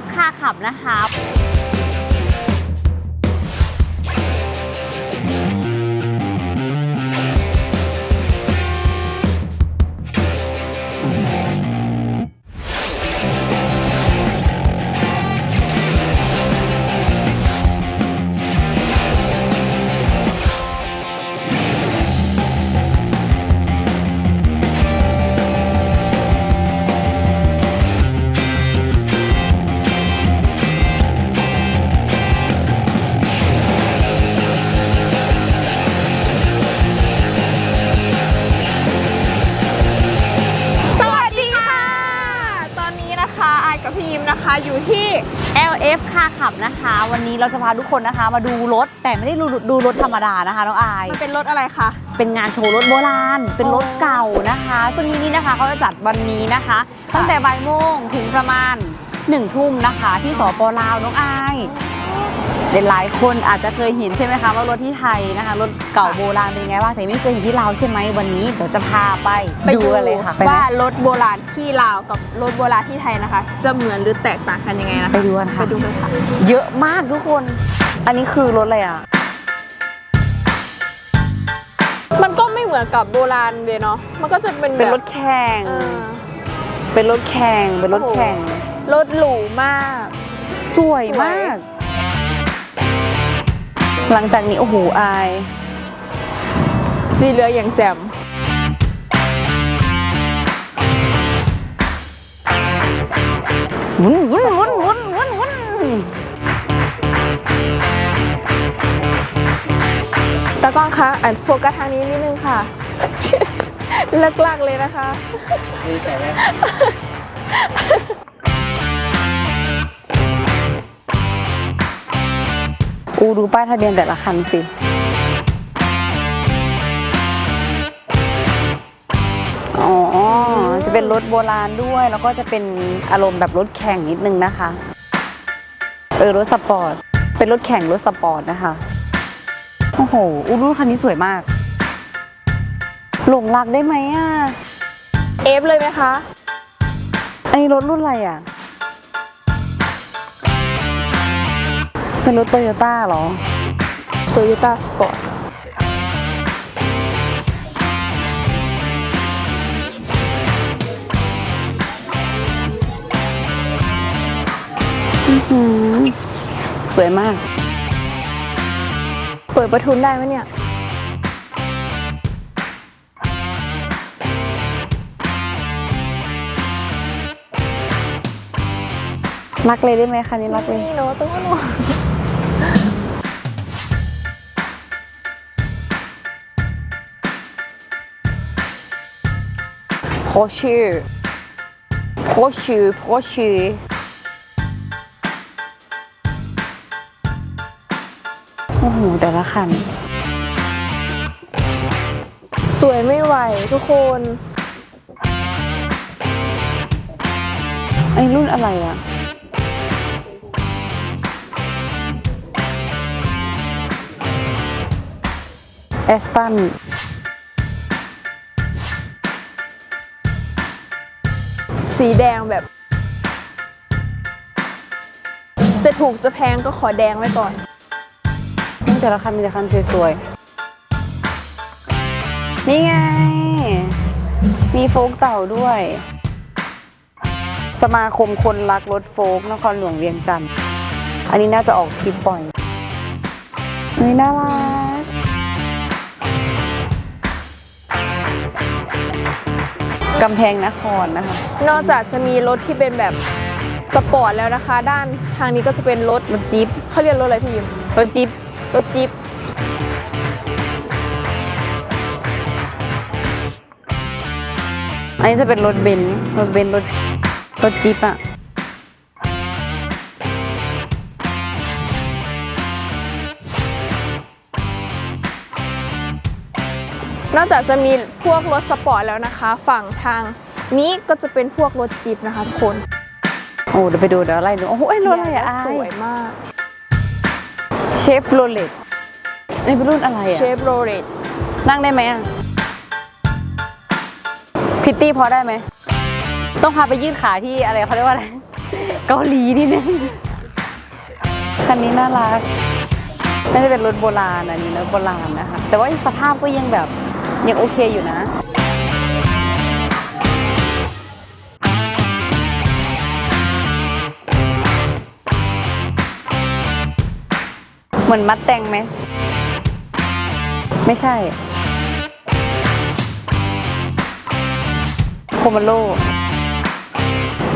F ค่าขับนะคะ ขับนะคะ วันนี้เราจะพาทุกคนนะคะ มาดูรถแต่ไม่ได้ดูดูรถธรรมดานะคะน้องอาย มันเป็นรถอะไรคะ เป็นงานโชว์รถโบราณ เป็นรถอ๋อเก่านะคะ ซึ่งที่นี่นะคะเขาจะจัดวันนี้นะคะค่ะตั้งแต่บ่ายโมงถึงประมาณหนึ่งทุ่มนะคะ ที่สปลาวน้องอาย หลายๆคนอาจจะเคยเห็นใช่ไหมคะว่ารถที่ไทยนะคะรถเก่าโบราณเป็นยังไงบ้างแต่ไม่เคยเห็นที่ลาวใช่ไหมวันนี้เดี๋ยวจะพาไปไปดูกันเลยค่ะไปไหมว่ารถโบราณที่ลาวกับรถโบราณที่ไทยนะคะ จะเหมือนหรือแตกต่างกันยังไงนะคะไปดูกันค่ะไปดูกันค่ะเยอะมากทุกคน อันนี้คือรถอะไรอะมันก็ไม่เหมือนกับโบราณเลยเนาะมันก็จะเป็นแบบเป็นรถแข่งเออเป็นรถแข่งเป็นรถแข่งรถหรูมาก สวยมาก หลังจากนี้โอ้โหอาย สีเหลืองอย่างแจ่มวุ้นวุ้นวุ้นวุ้นวุ้นวุ้นตากล้องคะอันโฟกัสทางนี้นิดนึงค่ะ เลิกลากเลยนะคะ อูดูป้ายทะเบียนแต่ละคันสิ อ๋อ จะเป็นรถโบราณด้วย แล้วก็จะเป็นอารมณ์แบบรถแข่งนิดนึงนะคะ เออ รถสปอร์ต เป็นรถแข่งรถสปอร์ตนะคะ โอ้โห อูดูคันนี้สวยมาก หลงรักได้ไหมอะ เอฟเลยไหมคะอันนี้รถรุ่นอะไรอะ เป็นรถโตโยต้าเหรอโตโยต้าสปอร์ตหืมสวยมาก เปิดประทุนได้ไหมเนี่ยรักเลยได้ไหมคันนี้รักเลย นี่เนาะตัวหนู โพชื่อโพชื่อโพชื่อโอ้โหแต่ละคัน สวยไม่ไหวทุกคน ไอ้รุ่นอะไรอะแอสตัน สีแดงแบบ จะถูกจะแพงก็ขอแดงไว้ก่อน แต่ละคันมีแต่คันสวยๆ นี่ไง มีโฟกเต่าด้วย สมาคมคนรักรถโฟกนครหลวงเวียงจันทร์อันนี้น่าจะออกคลิปบ่อยนี่น่ารัก กำแพงนครนะคะ นอกจากจะมีรถที่เป็นแบบสปอร์ตแล้วนะคะ ด้านทางนี้ก็จะเป็นรถรถจี๊ปเขาเรียกรถอะไรพี่ยิมรถจี๊ปรถจิ๊บอันนี้จะเป็นรถเบนซ์รถเบนซ์รถรถจี๊ปอะ นอกจากจะมีพวกรถสปอร์ตแล้วนะคะ ฝั่งทางนี้ก็จะเป็นพวกรถจิ๊บนะคะทุกคนโอ้เดี๋ยวไปดูเดี๋ยวอะไรดูโอ้โหไอ้ยรถอะไรอะสอายวยมากเชฟโรเลตนี่เป็นรุ่นอะไรอะเชฟโรเลตนั่งได้ไหมอะพิตตี้พอได้ไหม ต้องพาไปยืดขาที่อะไรเขาเรียกว่าอะไรชเกาหลีนิดนึงคันนี้น่ารักน่าจะเป็นรถโบราณอันนี้รถโบราณนะคะ แต่ว่าสภาพก็ยังแบบ ยังโอเคอยู่นะเหมือนมัดแตงไหม ไม่ใช่ โคมาโล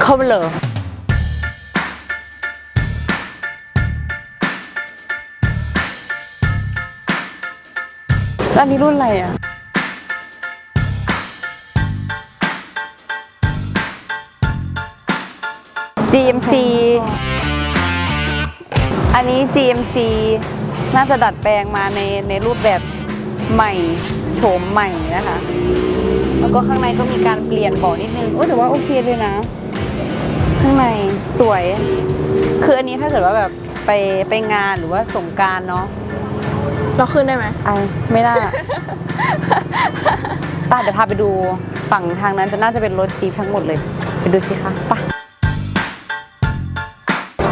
เข้าไปเลยแล้วอันนี้รุ่นอะไรอะ GMC อันนี้ GMC น่าจะดัดแปลงมาในในรูปแบบใหม่โฉมใหม่นะคะ แล้วก็ข้างในก็มีการเปลี่ยนเบาะนิดนึงโอ้แต่ว่าโอเคเลยนะ ข้างในสวย คืออันนี้ถ้าเกิดว่าแบบไปไปงานหรือว่าสงกรารเนาะเราขึ้นได้ไหมอะไม่น่าป้าเดี๋ยวพาไปดูฝั่งทางนั้นจะน่าจะเป็นรถจีพทั้งหมดเลย ไปดูสิคะไป้า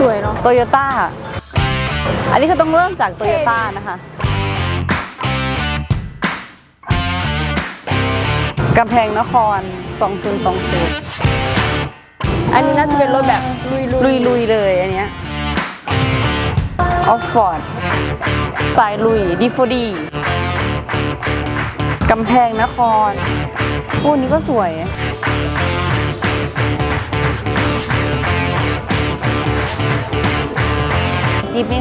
สวยเนาะโตโยต้า อันนี้คือต้องเริ่มจากโตโยต้านะคะกำแพงนคร 2020 อันนี้น่าจะเป็นรถแบบลุยๆลุยลุยๆเลยอันเนี้ยออฟฟอร์ดสายลุยดีโฟดีกำแพงนครโอ้อันนี้ก็สวย จิ๊บนี่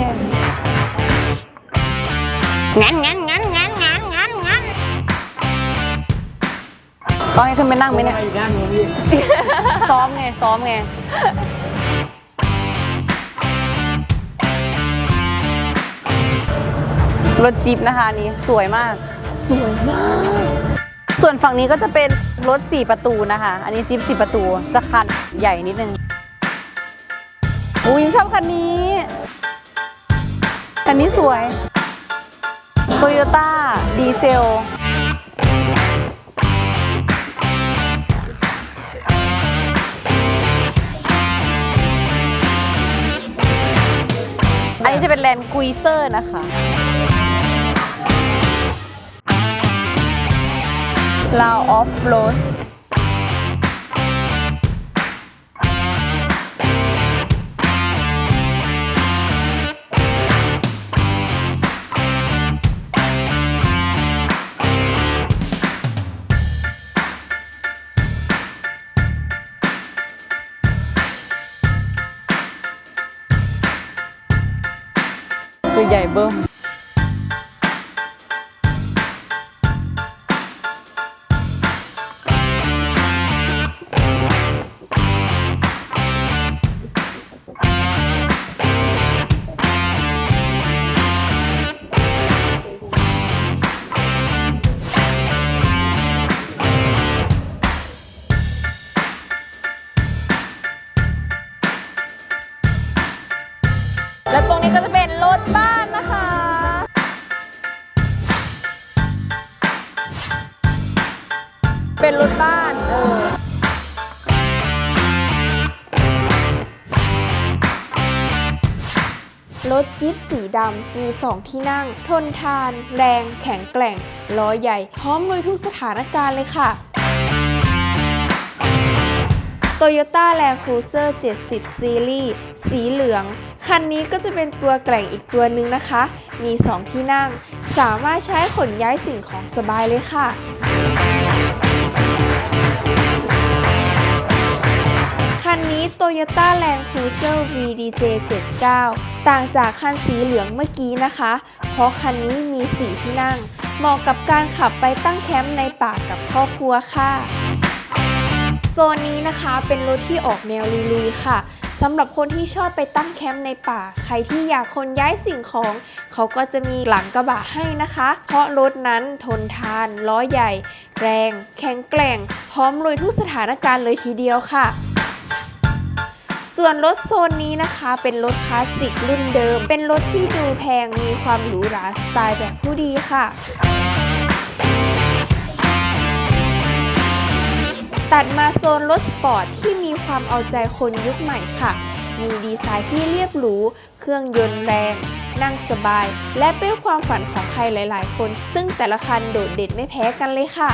งั้นงั้นงั้นงั้นงั้นงั้นงั้นต้องให้ขึ้นไปนั่งไหมเนี่ยซ้อมไงซ้อมไงรถจี๊ปนะคะอันนี้สวยมาก สวยมาก ส่วนฝั่งนี้ก็จะเป็นรถ 4 ประตูนะคะ อันนี้จี๊ป4ประตูจะคันใหญ่นิดนึงอุ้ยชอบคันนี้ คันนี้สวยโตโยต้าดีเซลอันนี้จะเป็นแลนด์กุยเซอร์นะคะ ลาวออฟโรด ถจี๊ปสีดำ มี 2 ที่นั่ง ทนทาน แรง แข็งแกร่ง ล้อใหญ่ พร้อมลุยทุกสถานการณ์เลยค่ะ Toyota Land Cruiser 70 Series สีเหลือง คันนี้ก็จะเป็นตัวแกล่งอีกตัวหนึ่งนะคะ มี 2 ที่นั่ง สามารถใช้ขนย้ายสิ่งของสบายเลยค่ะ นนี้ Toyota Land Cruiser VDJ 79 ต่างจากคันสีเหลืองเมื่อกี้นะคะ เพราะคันนี้มี 4 ที่นั่ง เหมาะกับการขับไปตั้งแคมป์ในป่ากับครอบครัวค่ะ โซนนี้นะคะเป็นรถที่ออกแนวลุยๆค่ะสำหรับคนที่ชอบไปตั้งแคมป์ในป่า ใครที่อยากขนย้ายสิ่งของ เขาก็จะมีหลังกระบะให้นะคะ เพราะรถนั้นทนทาน ล้อใหญ่ แรง แข็งแกร่ง พร้อมลุยทุกสถานการณ์เลยทีเดียวค่ะ ส่วนรถโซนนี้นะคะเป็นรถคลาสสิกรุ่นเดิม เป็นรถที่ดูแพงมีความหรูหราสไตล์แบบผู้ดีค่ะตัดมาโซนรถสปอร์ตที่มีความเอาใจคนยุคใหม่ค่ะ มีดีไซน์ที่เรียบหรู เครื่องยนต์แรง นั่งสบาย และเป็นความฝันของใครหลาย ๆ คน ซึ่งแต่ละคันโดดเด่นไม่แพ้กันเลยค่ะ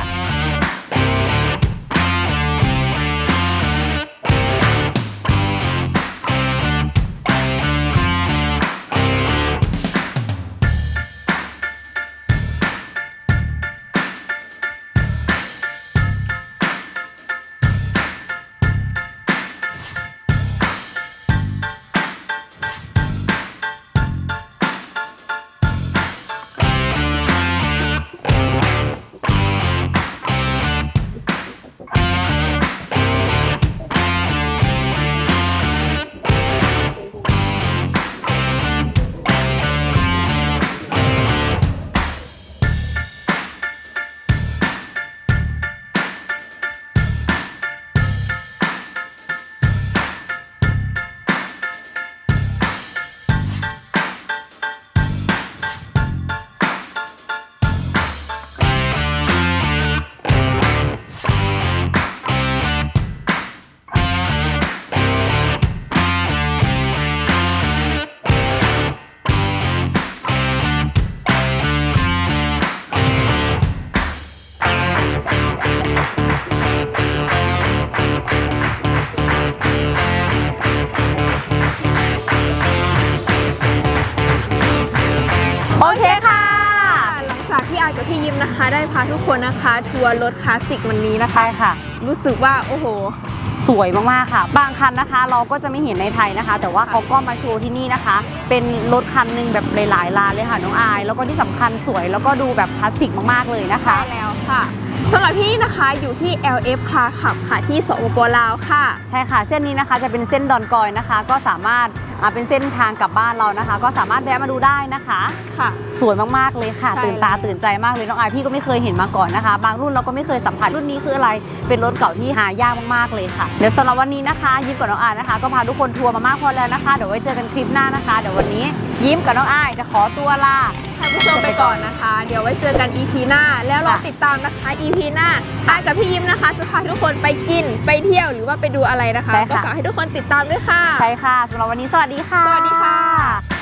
ทุกคนนะคะทัวร์รถคลาสสิกวันนี้นะคะ ใช่ค่ะ รู้สึกว่าโอ้โห สวยมากๆค่ะ บางคันนะคะ เราก็จะไม่เห็นในไทยนะคะ แต่ว่าเขาก็มาโชว์ที่นี่นะคะ เป็นรถคันหนึ่งแบบหลายๆลานเลยค่ะน้องอาย แล้วก็ที่สำคัญสวยแล้วก็ดูแบบคลาสสิกมากๆเลยนะคะ ใช่แล้วค่ะ สำหรับพี่นะคะอยู่ที่ LF คลาขับค่ะที่สปปลาวค่ะ ใช่ค่ะ เส้นนี้นะคะจะเป็นเส้นดอนกอยนะคะ ก็สามารถอ่าเป็นเส้นทางกลับบ้านเรานะคะ ก็สามารถแวะมาดูได้นะคะ ค่ะ สวยมากๆเลยค่ะ ใช่ ตื่นตาแล้วตื่นใจมากเลยน้องอายพี่ก็ไม่เคยเห็นมาก่อนนะคะ บางรุ่นเราก็ไม่เคยสัมผัสรุ่นนี้คืออะไร เป็นรถเก่าที่หายากมากๆเลยค่ะเดี๋ยวสำหรับวันนี้นะคะยิ้มกับน้องอายนะคะ ก็พาทุกคนทัวร์มามากพอแล้วนะคะเดี๋ยวไว้เจอกันคลิปหน้านะคะเดี๋ยววันนี้ยิ้มกับน้องอายจะขอตัวลาท่านผู้ชมไปก่อนนะคะ เดี๋ยวไว้เจอกัน EP หน้า แล้วรอค่ะติดตามนะคะ EP หน้าอากับพี่ยิมนะคะ จะพาทุกคนไปกินไปเที่ยวหรือว่าไปดูอะไรนะคะ ใช่ก็ค่ะฝากให้ทุกคนติดตามด้วยค่ะ ใช่ค่ะสำหรับวันนี้สวัสดีค่ะ สวัสดีค่ะ